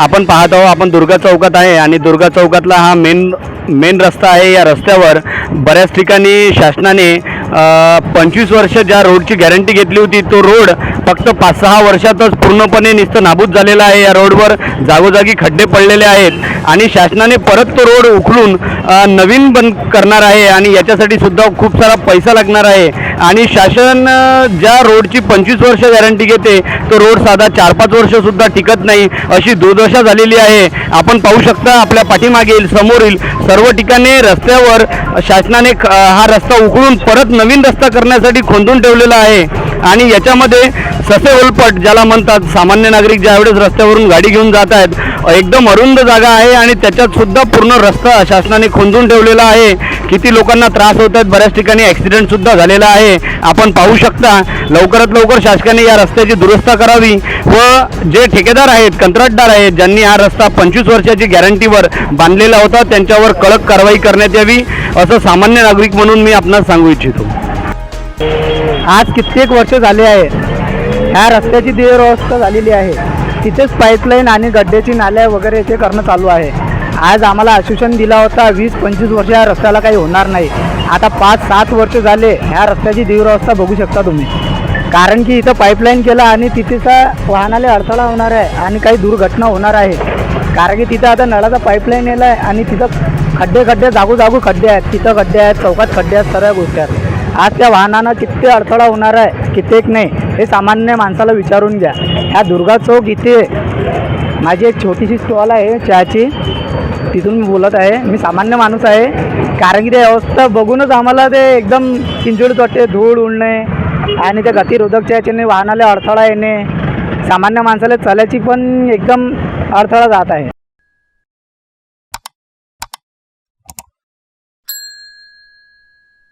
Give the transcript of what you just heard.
आपण पाहत आहोत आपण दुर्गा चौकात आहे आणि दुर्गा चौकातला हा मेन मेन रस्ता आहे. या रस्त्यावर बऱ्याच ठिकाणी शासनाने पंचवीस वर्ष ज्या रोडची गॅरंटी घेतली होती तो रोड फक्त पाच सहा वर्षातच पूर्णपणे नुसतं नाबूद झालेला आहे. या रोडवर जागोजागी खड्डे पडलेले आहेत आणि शासनाने परत तो रोड उखलून नवीन बंद करणार आहे आणि याच्यासाठी सुद्धा खूप सारा पैसा लागणार आहे. आणि शासन ज्या रोडची पंचवीस वर्ष गॅरंटी घेते तो रोड साधा चार पाच वर्षसुद्धा टिकत नाही अशी दुर्दशा झालेली आहे. आपण पाहू शकता आपल्या पाठीमागील समोरील सर्व ठिकाणी रस्त्यावर शासनाने ख- हा रस्ता उकळून परत नवीन रस्ता करण्यासाठी खोदून ठेवलेला आहे. आणि याच्यामध्ये ससे उलपट ज्याला म्हणतात सामान्य नागरिक ज्यावेळेस रस्त्यावरून गाडी घेऊन जात आहेत एकदम अरुंद जागा आहे आणि त्याच्यात सुद्धा पूर्ण रस्ता शासनाने खुंजून ठेवलेला आहे. किती लोकांना त्रास होत आहेत बऱ्याच ठिकाणी ॲक्सिडेंटसुद्धा झालेला आहे. आपण पाहू शकता लवकरात लवकर शासकाने या रस्त्याची दुरुस्ता करावी व जे ठेकेदार आहेत कंत्राटदार आहेत ज्यांनी हा रस्ता पंचवीस वर्षाची गॅरंटीवर बांधलेला होता त्यांच्यावर कडक कारवाई करण्यात यावी असं सामान्य नागरिक म्हणून मी आपणास सांगू इच्छितो. आज कित्येक वर्ष झाले आहे. ह्या रस्त्याची दुरवस्था झालेली आहे. तिथेच पाईपलाईन आणि गड्ड्याची नाल्या वगैरे इथे करणं चालू आहे. आज आम्हाला आश्वासन दिला होता वीस पंचवीस वर्ष या रस्त्याला काही होणार नाही. आता पाच सात वर्ष झाले ह्या रस्त्याची दुरवस्था बघू शकता तुम्ही. कारण की इथं पाईपलाईन केलं आणि तिथेचा वाहनाला अडथळा होणार आहे आणि काही दुर्घटना होणार आहे. कारण की तिथं आता नळाचा पाईपलाईन येला आहे आणि तिथं खड्डे खड्डे जागोजागो खड्डे आहेत. तिथं खड्डे आहेत चौकात खड्डे आहेत सर्व गोष्टी आहेत. आज त्या वाहनानं किती अडथळा होणार आहे कित्येक नाही हे सामान्य माणसाला विचारून घ्या. ह्या दुर्गा चौक इथे माझी एक छोटीशी स्टॉल आहे चहाची. तिथून मी बोलत आहे. मी सामान्य माणूस आहे. कारण की ते अवस्था बघूनच आम्हाला ते एकदम चिंचोळीत वाटते धूळ उडणे आणि त्या गतिरोधकच्या याच्याने वाहनाला अडथळा येणे. सामान्य माणसाला चालायची पण एकदम अडथळा जात आहे.